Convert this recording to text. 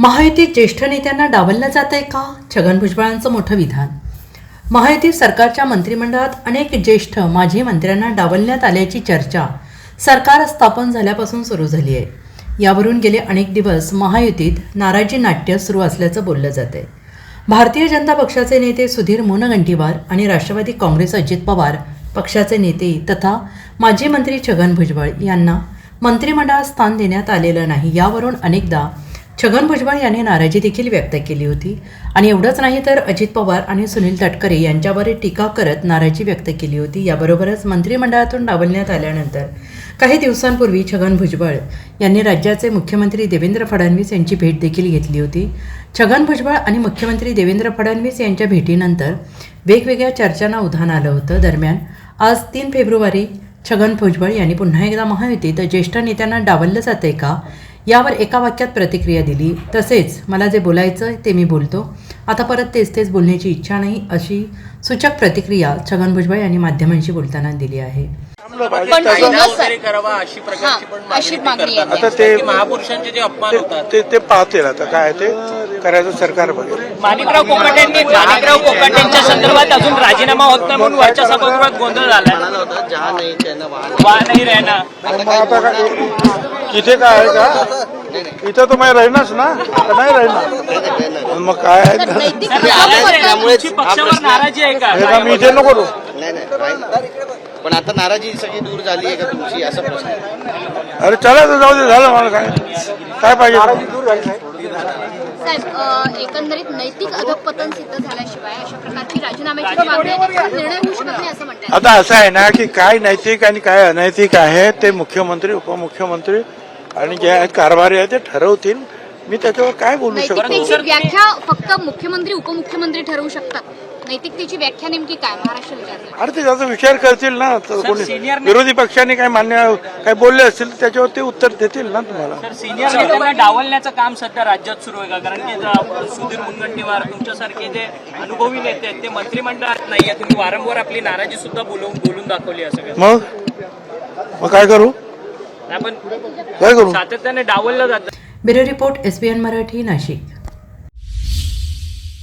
महायुतीत ज्येष्ठ नेत्यांना डावललं जात आहे का? छगन भुजबळांचं मोठं विधान. महायुती सरकारच्या मंत्रिमंडळात अनेक ज्येष्ठ माजी मंत्र्यांना डावलण्यात आल्याची चर्चा सरकार स्थापन झाल्यापासून सुरू झाली आहे. यावरून गेले अनेक दिवस महायुतीत नाराजी नाट्य सुरू असल्याचं बोललं जात आहे भारतीय जनता पक्षाचे नेते सुधीर मुनगंटीवार आणि राष्ट्रवादी काँग्रेस अजित पवार पक्षाचे नेते तथा माजी मंत्री छगन भुजबळ यांना मंत्रिमंडळात स्थान देण्यात आलेलं नाही. यावरून अनेकदा छगन भुजबळ यांनी नाराजी देखील व्यक्त केली होती. आणि एवढंच नाही तर अजित पवार आणि सुनील तटकरे यांच्यावर टीका करत नाराजी व्यक्त केली होती. याबरोबरच मंत्रिमंडळातून डावलण्यात आल्यानंतर काही दिवसांपूर्वी छगन भुजबळ यांनी राज्याचे मुख्यमंत्री देवेंद्र फडणवीस यांची भेट देखील घेतली होती. छगन भुजबळ आणि मुख्यमंत्री देवेंद्र फडणवीस यांच्या भेटीनंतर वेगवेगळ्या चर्चांना उधाण आलं होतं. दरम्यान आज तीन फेब्रुवारी छगन भुजबळ यांनी पुन्हा एकदा महायुतीत ज्येष्ठ नेत्यांना डावललं जाते का? यावर एका वाक्यात प्रतिक्रिया दिली. तसेच मला जे बोलायचं आहे ते मी बोलतो. आता परत तेच तेच बोलण्याची इच्छा नाही अशी सूचक प्रतिक्रिया छगन भुजबळ यांनी माध्यमांशी बोलताना दिली आहे. पण कायदा जुनं वगैरे सर- करावा अशी प्रकारची पण अशी मागणी मागणी ते करतात. आहे. आता ते- की महापुरुषांचे जे अपमान होतात. ते ते पाहतील आता काय ते. करायचं सरकार बघेल. माणिकराव कोकाटेंनी माणिकराव कोकाटेंच्या संदर्भात अजून राजीनामा होत नाही म्हणून वरच्या सभागृहात गोंधळ झालाय. म्हणाला होता जहा नाही त्यांना वाहन नाही राहणार मग आता काय इथे काय आहे का? इथं तर मी राहीनच ना? आता नाही राहीना मग काय आहे? नाराजी हे का? का मी इथे नको करू. नाही नाही राहील. पण आता नाराजी सगळी दूर झाली आहे का तुमची? असा प्रश्न आहे. अरे चला तर जाऊ दे झालं मला काय. काय पाहिजे? साहेब अ, एकंदरीत नैतिक अधपतन सिद्ध झाल्याशिवाय अशा प्रकारची राजीनाम्याची मागणी निर्णय होऊ शकत नाही असं म्हणतात आता असं आहे ना की काय नैतिक आणि काय अनैतिक आहे ते मुख्यमंत्री उपमुख्यमंत्री आणि जे आहेत कारभारी आहेत ते ठरवतील. मी त्याच्यावर काय बोलू शकतो? व्याख्या फक्त मुख्यमंत्री उपमुख्यमंत्री ठरवू शकतात. नैतिकतेची व्याख्या नेमकी काय? महाराष्ट्र विचारलं अरे ते त्याचा विचार करतील ना. तर कोणी विरोधी पक्षांनी काय मान्य काय बोलले असतील तर त्याच्यावर ते उत्तर देतील ना तुम्हाला. तर सिनियर नेत्यांना डावलण्याचं काम सध्या राज्यात सुरू आहे का? कारण की सुधीर मुनगंटीवार तुमच्यासारखे जे अनुभवी नेते आहेत ते मंत्रिमंडळात नाहीये. तुम्ही वारंवार आपली नाराजी सुद्धा बोलवून बोलून दाखवली आहे सगळं मग? मग काय करू? काय करू? सातत्याने डावललं जातं. Bureau report S B N Marathi Nashik.